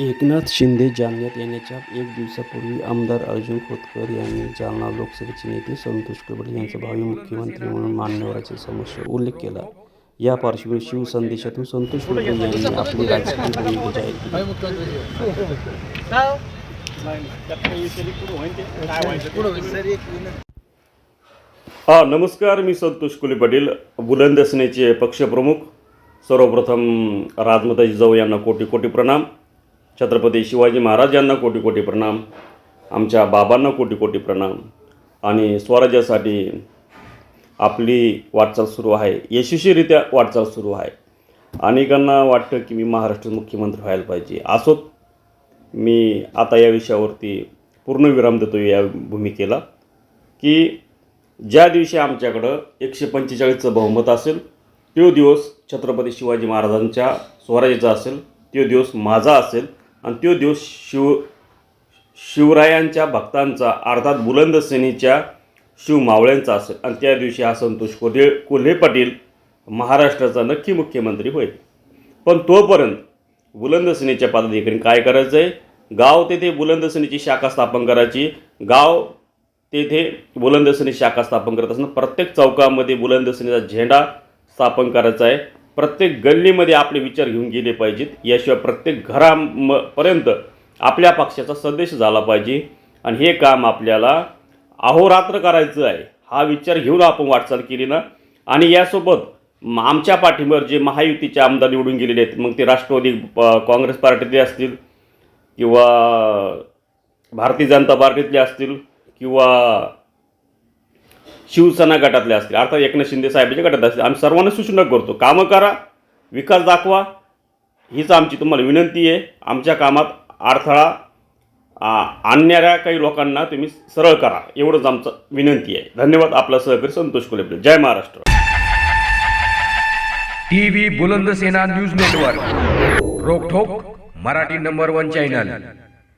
एकनाथ शिंदे जालन्यात येण्याच्या एक दिवसापूर्वी आमदार अर्जुन खोतकर यांनी जालना लोकसभेचे नेते संतोष कबडे यांचा भावी मुख्यमंत्री म्हणून मान्यवराच्या समस्या उल्लेख केला. या पार्श्वभूमीवर शिवसंदेशातून संतोष कबडे यांनी आपली राजकीय भूमिका जाहीर केली. हा नमस्कार. मी संतोष कुले पाटील बुलंद सेनेचे पक्षप्रमुख. सर्वप्रथम राजमाता जिजाऊ यांना कोटी कोटी प्रणाम. छत्रपती शिवाजी महाराज यांना कोटी कोटी प्रणाम आमच्या बाबांना कोटी कोटी प्रणाम आणि स्वराज्यासाठी आपली वाटचाल सुरू आहे यशस्वीरित्या वाटचाल सुरू आहे. अनेकांना वाटतं की मी महाराष्ट्र मुख्यमंत्री व्हायला पाहिजे. असोत मी आता या विषयावरती पूर्ण विराम देतो या भूमिकेला की ज्या दिवशी आमच्याकडं एकशे पंचेचाळीसचं बहुमत असेल तो दिवस छत्रपती शिवाजी महाराजांच्या स्वराज्याचा असेल तो दिवस माझा असेल आणि तो दिवस शिव शिवरायांच्या भक्तांचा अर्थात बुलंद सेनेच्या शिवमावळ्यांचा असेल. आणि त्या दिवशी हा संतोष कोल्हे कोल्हे पाटील महाराष्ट्राचा नक्की मुख्यमंत्री होईल. पण तोपर्यंत बुलंद सेनेच्या पदाधिकारी काय करायचं आहे गाव तेथे बुलंद सेनेची शाखा स्थापन करायची. गाव तेथे बुलंद सेने शाखा स्थापन करत असताना प्रत्येक चौकामध्ये बुलंद सेनेचा झेंडा स्थापन करायचा आहे. प्रत्येक गल्लीमध्ये आपले विचार घेऊन गेले पाहिजेत. याशिवाय प्रत्येक घराम पर्यंत आपल्या पक्षाचा संदेश झाला पाहिजे. आणि हे काम आपल्याला अहोरात्र करायचं आहे. हा विचार घेऊन आपण वाटचाल केली ना. आणि यासोबत म- आमच्या पाठीवर जे महायुतीचे आमदार निवडून गेलेले आहेत मग ते राष्ट्रवादी प- काँग्रेस पार्टीतले असतील किंवा भारतीय जनता पार्टीतले असतील किंवा शिवसेना गटातले असतील अर्थात एकनाथ शिंदे साहेबांच्या गटात असतील. आम्ही सर्वांना सूचना करतो कामं करा विकास दाखवा. हीच आमची तुम्हाला विनंती आहे. आमच्या कामात अडथळा आणणाऱ्या काही लोकांना तुम्ही सरळ करा. एवढंच आमचं विनंती आहे. धन्यवाद आपला सहकारी संतोष कोल्हे जय Maharashtra. TV Buland Sena news network. रोखोक Marathi number one channel.